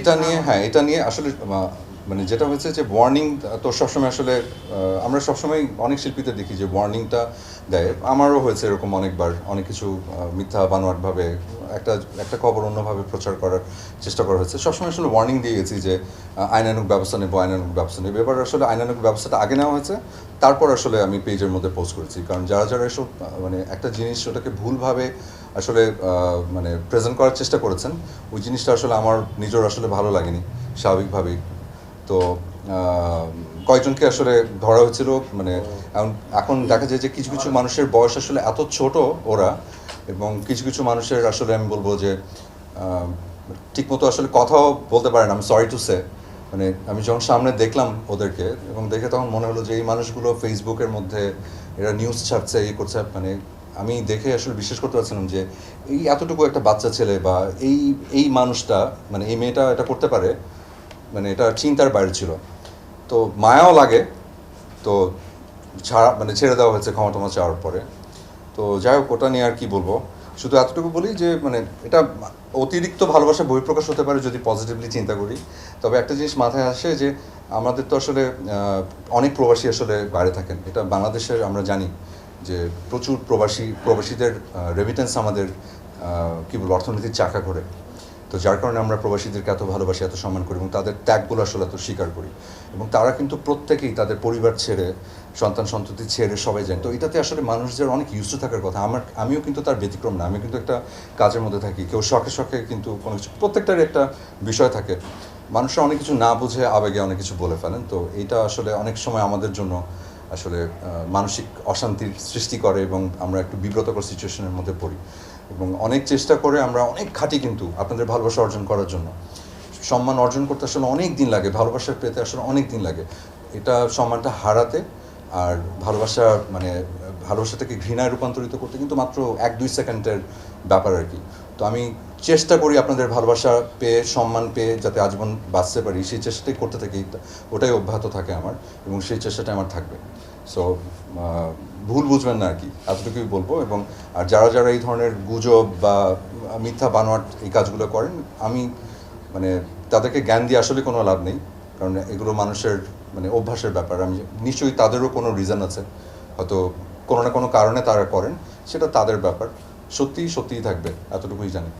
এটা নিয়ে হ্যাঁ এটা নিয়ে আসলে মানে যেটা হয়েছে যে ওয়ার্নিং তো সবসময় আসলে আমরা সবসময় অনেক শিল্পীদের দেখি যে ওয়ার্নিংটা দেয়। আমারও হয়েছে এরকম অনেকবার, অনেক কিছু মিথ্যা বানোয়াটভাবে, একটা একটা খবর অন্যভাবে প্রচার করার চেষ্টা করা হয়েছে। সবসময় আসলে ওয়ার্নিং দিয়ে গেছি যে আইনানুক ব্যবস্থা নেব আইনানুক ব্যবস্থা নেব। এবার আসলে আইনানুক ব্যবস্থাটা আগে নেওয়া হয়েছে, তারপর আসলে আমি পেজের মধ্যে পোস্ট করেছি। কারণ যারা যারা এসব মানে একটা জিনিস ওটাকে ভুলভাবে আসলে মানে প্রেজেন্ট করার চেষ্টা করেছেন, ওই জিনিসটা আসলে আমার নিজের আসলে ভালো লাগেনি, স্বাভাবিকভাবেই। তো কয়েকজনকে আসলে ধরা হয়েছিল মানে এখন- দেখা যায় যে কিছু কিছু মানুষের বয়স আসলে এত ছোট ওরা এবং কিছু কিছু মানুষের আসলে আমি বলব যে ঠিকমতো আসলে কথাও বলতে পারে না আমি সরি টু সে মানে আমি যখন সামনে দেখলাম ওদেরকে এবং দেখে তখন মনে হলো যে এই মানুষগুলো ফেসবুকের মধ্যে এরা নিউজ ছাড়ছে এই করছে মানে আমি দেখে আসলে বিশ্বাস করতে পারছিলাম যে এই এতটুকু একটা বাচ্চা ছেলে বা এই এই মানুষটা মানে এই মেয়েটা এটা করতে পারে মানে এটা চিন্তার বাইরে ছিল। তো মায়াও লাগে, তো ছাড়া মানে ছেড়ে দেওয়া হয়েছে ক্ষমা টমা চাওয়ার পরে। তো যাই হোক, ওটা নিয়ে আর কি বলব? শুধু এতটুকু বলি যে মানে এটা অতিরিক্ত ভালোবাসা বহিঃপ্রকাশ হতে পারে যদি পজিটিভলি চিন্তা করি। তবে একটা জিনিস মাথায় আসে যে, আমাদের তো আসলে অনেক প্রবাসী আসলে বাইরে থাকেন। এটা বাংলাদেশের আমরা জানি যে, প্রচুর প্রবাসী, প্রবাসীদের রেমিটেন্স আমাদের কী বলব, অর্থনীতির চাকা করে তো যার কারণে আমরা প্রবাসীদেরকে এত ভালোবাসি, এত সম্মান করি এবং তাদের ত্যাগগুলো আসলে এত স্বীকার করি। এবং তারা কিন্তু প্রত্যেকেই তাদের পরিবার ছেড়ে, সন্তান সন্ততি ছেড়ে সবাই যায়। তো এটাতে আসলে মানুষদের অনেক ইউজ থাকার কথা। আমার, আমিও কিন্তু তার ব্যতিক্রম না। আমি কিন্তু একটা কাজের মধ্যে থাকি। কেউ শখে শখে কিন্তু কোনো কিছু, প্রত্যেকটারই একটা বিষয় থাকে। মানুষরা অনেক কিছু না বুঝে আবেগে অনেক কিছু বলে ফেলেন। তো এটা আসলে অনেক সময় আমাদের জন্য আসলে মানসিক অশান্তির সৃষ্টি করে এবং আমরা একটু বিব্রতকর সিচুয়েশনের মধ্যে পড়ি। এবং অনেক চেষ্টা করে আমরা অনেক খাটি কিন্তু আপনাদের ভালোবাসা অর্জন করার জন্য। সম্মান অর্জন করতে আসলে অনেক দিন লাগে ভালোবাসার পেতে আসলে অনেক দিন লাগে। এটা সম্মানটা হারাতে আর ভালোবাসা মানে ভালোবাসাটাকে ঘৃণায় রূপান্তরিত করতে কিন্তু মাত্র এক দুই সেকেন্ডের ব্যাপার আর কি। তো আমি চেষ্টা করি আপনাদের ভালোবাসা পেয়ে, সম্মান পেয়ে যাতে আজীবন বাঁচতে পারি। সেই চেষ্টাটাই করতে থাকি। ওটাই অব্যাহত থাকে আমার এবং সেই চেষ্টাটা আমার থাকবে। সো ভুল বুঝবেন না আর কি। এতটুকুই বলব এবং আর যারা যারা এই ধরনের গুজব বা মিথ্যা বানোয়াট এই কাজগুলো করেন, আমি মানে তাদেরকে জ্ঞান দিয়ে আসলে কোনো লাভ নেই। কারণ এগুলো মানুষের মানে অভ্যাসের ব্যাপার। আমি নিশ্চয়ই তাদেরও কোনো রিজন আছে। হয়তো কোনো না কোনো কারণে তারা করেন। সেটা তাদের ব্যাপার। সত্যিই সত্যিই থাকবে এতটুকুই জানি